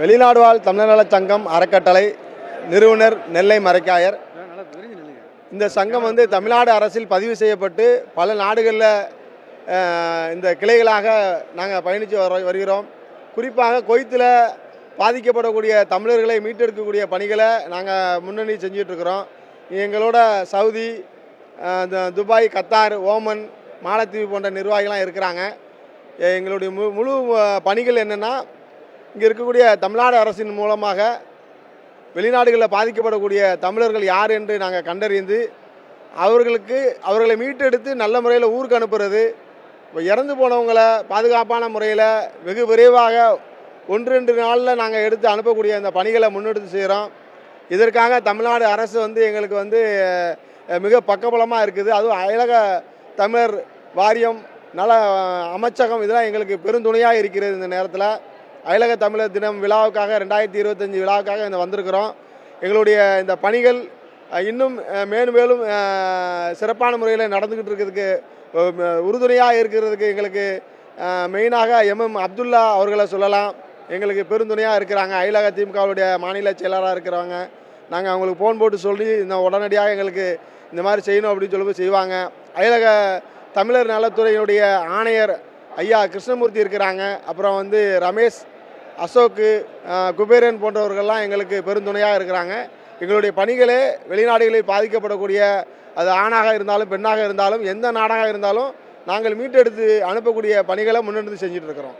வெளிநாடு வாழ் தமிழ்நல சங்கம் அறக்கட்டளை நிறுவனர் நெல்லை மரைக்காயர் இந்த சங்கம் வந்து தமிழ்நாடு அரசில் பதிவு செய்யப்பட்டு பல நாடுகளில் இந்த கிளைகளாக நாங்கள் பயணித்து வர வருகிறோம். குறிப்பாக கொய்த்தில் பாதிக்கப்படக்கூடிய தமிழர்களை மீட்டெடுக்கக்கூடிய பணிகளை நாங்கள் முன்னணி செஞ்சிட்ருக்கிறோம். எங்களோட சவுதி இந்த துபாய் கத்தார் ஓமன் மாலத்தீவு போன்ற நிர்வாகிகள்லாம் இருக்கிறாங்க. எங்களுடைய முழு பணிகள் என்னென்னா இங்கே இருக்கக்கூடிய தமிழ்நாடு அரசின் மூலமாக வெளிநாடுகளில் பாதிக்கப்படக்கூடிய தமிழர்கள் யார் என்று நாங்கள் கண்டறிந்து அவர்களுக்கு அவர்களை மீட்டெடுத்து நல்ல முறையில் ஊருக்கு அனுப்புறது இப்போ இறந்து போனவங்களை பாதுகாப்பான முறையில் வெகு விரைவாக ஒன்று ரெண்டு நாளில் நாங்கள் எடுத்து அனுப்பக்கூடிய இந்த பணிகளை முன்னெடுத்து செய்கிறோம் இதற்காக தமிழ்நாடு அரசு வந்து எங்களுக்கு வந்து மிக பக்கபலமாக இருக்குது. அதுவும் அயலக தமிழர் வாரியம் நல அமைச்சகம் இதெல்லாம் எங்களுக்கு பெருந்துணையாக இருக்கிறது இந்த நேரத்தில். அயலக தமிழர் தினம் விழாவுக்காக ரெண்டாயிரத்தி இருபத்தஞ்சி விழாவுக்காக இந்த வந்திருக்கிறோம். எங்களுடைய இந்த பணிகள் இன்னும் மேலும் மேலும் சிறப்பான முறையில் நடந்துக்கிட்டு இருக்கிறதுக்கு உறுதுணையாக இருக்கிறதுக்கு எங்களுக்கு மெயினாக எம்எம் அப்துல்லா அவர்களை சொல்லலாம். எங்களுக்கு பெருந்துணையாக இருக்கிறாங்க. அயலக திமுகவுடைய மாநில செயலராக இருக்கிறவங்க. நாங்கள் அவங்களுக்கு ஃபோன் போட்டு சொல்லி இந்த உடனடியாக எங்களுக்கு இந்த மாதிரி செய்யணும் அப்படின்னு சொல்லி செய்வாங்க. அயலக தமிழர் நலத்துறையினுடைய ஆணையர் ஐயா கிருஷ்ணமூர்த்தி இருக்கிறாங்க. அப்புறம் வந்து ரமேஷ் அசோக்கு குபேரன் போன்றவர்கள்லாம் எங்களுக்கு பெருந்துணையாக இருக்கிறாங்க. எங்களுடைய பணிகளே வெளிநாடுகளில் பாதிக்கப்படக்கூடிய அது ஆணாக இருந்தாலும் பெண்ணாக இருந்தாலும் எந்த நாடாக இருந்தாலும் நாங்கள் மீட்டெடுத்து அனுப்பக்கூடிய பணிகளை முன்னெடுத்து செஞ்சுட்டு இருக்கிறோம்.